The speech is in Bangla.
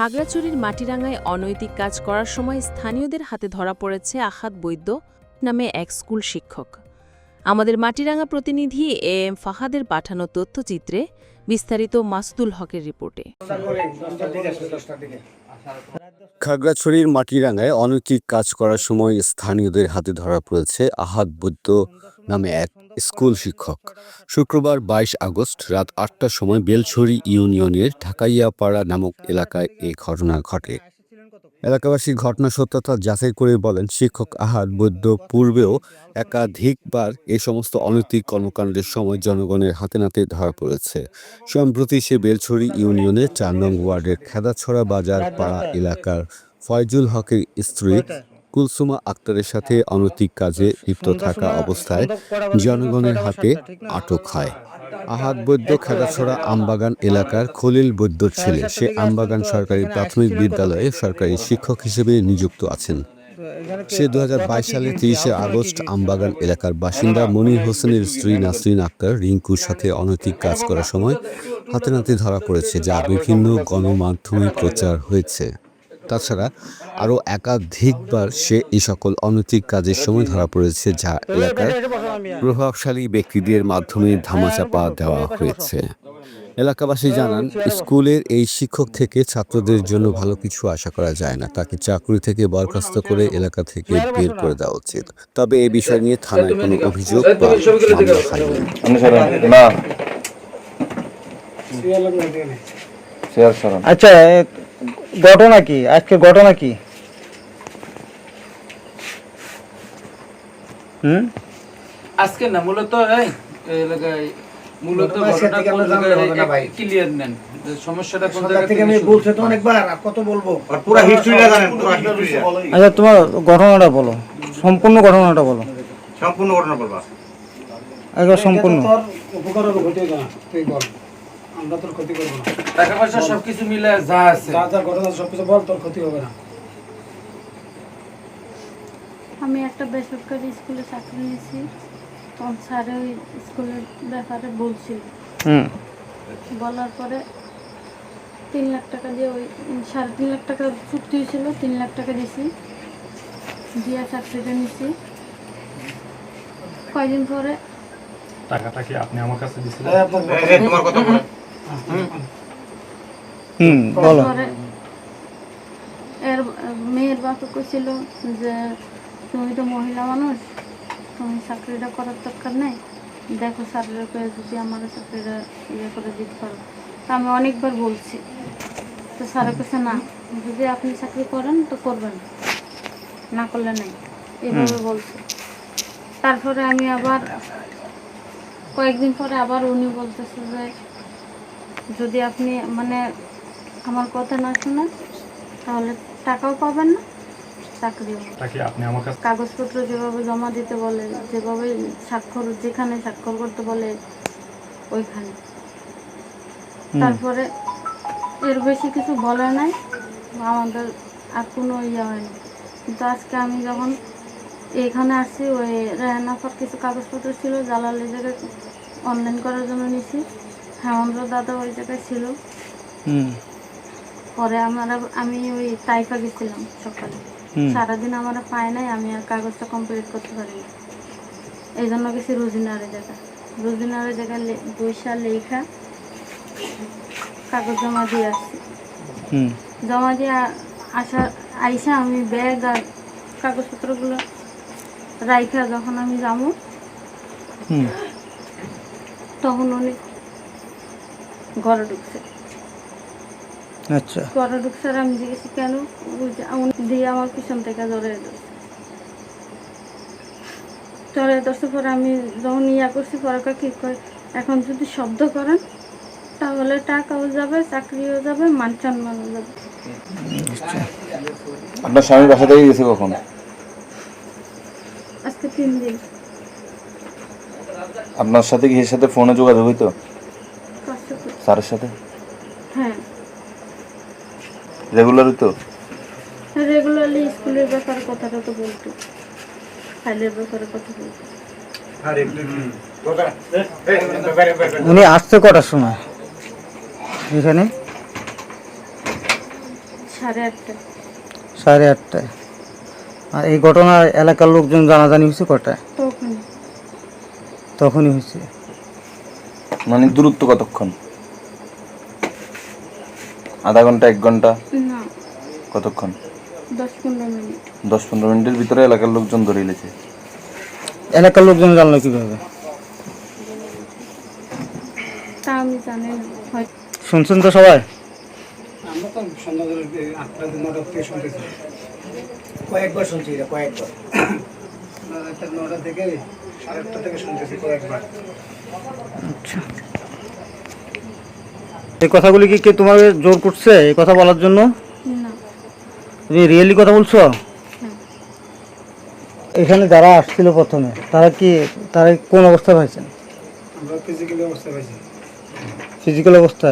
খাগড়াছড়ির মাটিরাঙ্গায় অনৈতিক কাজ করার সময় স্থানীয়দের হাতে ধরা পড়েছে আহাদ বৈদ্য নামে এক স্কুল শিক্ষক। আমাদের মাটিরাঙ্গা প্রতিনিধি এ এম ফাহাদের পাঠানো তথ্যচিত্রে বিস্তারিত মাসুদুল হকের রিপোর্টে। খাগড়াছড়ির মাটিরাঙ্গায় অনৈতিক কাজ করার সময় স্থানীয়দের হাতে ধরা পড়েছে আহাদ বৈদ্য নামে এক স্কুল শিক্ষক। শুক্রবার বাইশ আগস্ট রাত আটটার সময় বেলছড়ি ইউনিয়নের ঢাকাইয়াপাড়া নামক এলাকায় এই ঘটনা ঘটে। এলাকাবাসী ঘটনা সত্যতা যাচাই করে বলেন, শিক্ষক আহাদ বৈদ্য পূর্বেও একাধিকবার এই সমস্ত অনৈতিক কর্মকাণ্ডের সময় জনগণের হাতে নাতে ধরা পড়েছে। সম্প্রতি সে বেলছড়ি ইউনিয়নের চার নং ওয়ার্ডের খেদাছড়া বাজার পাড়া এলাকার ফয়জুল হকের স্ত্রী কুলসুমা আক্তারের সাথে অনৈতিক কাজে লিপ্ত থাকা অবস্থায় জনগণের হাতে আটক হয়। আহাত বৈদ্য খেদাছড়া আমবাগান এলাকার খলিল বৈদ্যর ছেলে। সে আমবাগান সরকারি প্রাথমিক বিদ্যালয়ে সরকারি শিক্ষক হিসেবে নিযুক্ত আছেন। সে দু সালে তিরিশে আগস্ট আমবাগান এলাকার বাসিন্দা মনির হোসেনের স্ত্রী নাসরিন আক্তার রিঙ্কুর সাথে অনৈতিক কাজ করার সময় হাতে নাতে ধরা পড়েছে যা বিভিন্ন গণমাধ্যমে প্রচার হয়েছে। তাছাড়া আরও একাধিকবার সে এই সকল অনৈতিক কাজের সময় ধরা পড়েছে যা এলাকার প্রভাবশালী ব্যক্তিদের মাধ্যমে ধামাচাপা দেওয়া হয়েছে। এলাকাবাসী জানান স্কুলের এই শিক্ষক থেকে ছাত্রদের জন্য ভালো কিছু আশা করা যায় না। তাকে চাকরি থেকে বরখাস্ত করে এলাকা থেকে বের করে দেওয়া উচিত। তবে এই বিষয় নিয়ে থানায় কোনো অভিযোগ বা মামলা হয়নি। না। আচ্ছা ঘটনা কি? আজকে ঘটনা কি? হুম? আজকে না মূলত এই এই এলাকায় মূলত ঘটনা কোন জায়গায় ক্লিয়ার নেন। সমস্যাটা কোন জায়গা থেকে আমি বলছে তো অনেকবার কত বলব? পুরো হিস্ট্রিটা জানেন পুরো হিস্ট্রিটা আচ্ছা তোমার ঘটনাটা বলো। সম্পূর্ণ ঘটনাটা বলো। সম্পূর্ণ ঘটনা বলবা। একবার সম্পূর্ণ। উপকার হবে ক্ষতি না তুই বল। আমরা তোর ক্ষতি করব না। টাকা পয়সা সবকিছু মিলে যা আছে। যা যা ঘটনা সবকিছু বল তোর ক্ষতি হবে না। আমি একটা বেসরকারি স্কুলে চাকরি নিয়েছি। তখন স্যারে ওই স্কুলের ব্যাপারে বলছিল। বলার পরে তিন লাখ টাকা দিয়ে ওই সাড়ে তিন লাখ টাকা চুক্তি হয়েছিল তিন লাখ টাকা দিয়েছি। দিয়ে চাকরিটা নিয়েছি। কয়দিন পরে টাকাটা কি আপনি আমার কাছে দিয়েছিলেন? তোমার কথা বলো হুম বলো। এর মেয়ের বাপে কইছিল যে তুমি তো মহিলা মানুষ তুমি চাকরিটা করার দরকার নেই। দেখো স্যারের করে যদি আমার চাকরিটা ইয়ে করে দিতে পারো। তা আমি অনেকবার বলছি। তো স্যারের কাছে না যদি আপনি চাকরি করেন তো করবেন না করলে নাই। এভাবে বলছে। তারপরে আমি আবার কয়েকদিন পরে আবার উনি বলতেছে যে যদি আপনি মানে আমার কথা না শুনেন তাহলে টাকাও পাবেন না চাকরিও। আপনি আমার কাছে কাগজপত্র যেভাবে জমা দিতে বলে যেভাবে স্বাক্ষর যেখানে স্বাক্ষর করতে বলে ওইখানে। তারপরে এর বেশি কিছু বলে নাই আমাদের আর কোনো ইয়ে হয়নি কিন্তু আজকে আমি যখন এখানে আসছি ওই রেহানাফার কিছু কাগজপত্র ছিল জালালি জায়গায় অনলাইন করার জন্য নিছি। হেমন্ত দাদা ওই জায়গায় ছিল। হুম। পরে আমার আমি ওই টাইপা গেছিলাম সকালে। সারাদিন আমার পায় নাই আমি আর কাগজটা কমপ্লিট করতে পারিনি এই জন্য গেছি রোজিনারে জায়গা। রোজিনারে জায়গায় লে- বৈশা লেখা কাগজ জমা দিয়ে আসছি। জমা দিয়ে আসা আইসা আমি ব্যাগ আর কাগজপত্রগুলো রাইখা যখন আমি যাব তখন উনি ঘরে ঢুকছে। আচ্ছা। ঘরে ঢুকছে আর আমি জিজ্ঞেস কেন? দিয়ে আমার পিছন থেকে জড়িয়ে ধরছে। জড়িয়ে ধরছে পরে আমি যখন ইয়া করছি পরে কয় কি কয়? এখন যদি শব্দ করেন তাহলে টাকাও যাবে চাকরিও যাবে মান সম্মানও যাবে। আপনার স্বামী বাসা থেকে গেছে কখন? আজকে তিন দিন। আপনার সাথে কি এর সাথে ফোনে যোগাযোগ হইতো? করে স্যারের সাথে হ্যাঁ রেগুলার হইতো রেগুলারলি স্কুলের ব্যাপারে কথাটা তো বলতো ফাইলের ব্যাপারে কথা বলতো উনি আসতে কটার সময় এখানে সাড়ে আটটা সাড়ে আটটায় আর এই ঘটনা এলাকার লোকজন জানাজানি হয়েছে কটায় তখনই হয়েছে মানে দূরত্ব কতক্ষণ আধা ঘণ্টা এক ঘণ্টা? কতক্ষণ? দশ পনেরো মিনিটের ভিতরে এলাকার লোকজন ধরে নিয়েছে এলাকার লোকজন জানলো কীভাবে? তা আমি জানি শুনছেন তো সবাই? আমরা তো সন্ধ্যা ধরে আটটা নটা থেকে শুনতেছি কয়েকবার শুনছি এটা কয়েকবার। নটা থেকে সাড়ে আটটা থেকে শুনতেছি কয়েকবার। এই কথাগুলি কি কে তোমাকে জোর করছে এই কথা বলার জন্য? না। তুমি রিয়েলি কথা বলছো? এখানে যারা আসছিল প্রথমে তারা কি তারা কোন অবস্থা পাইছেন? আমরা ফিজিক্যালি অবস্থা পাইছি। ফিজিক্যাল অবস্থা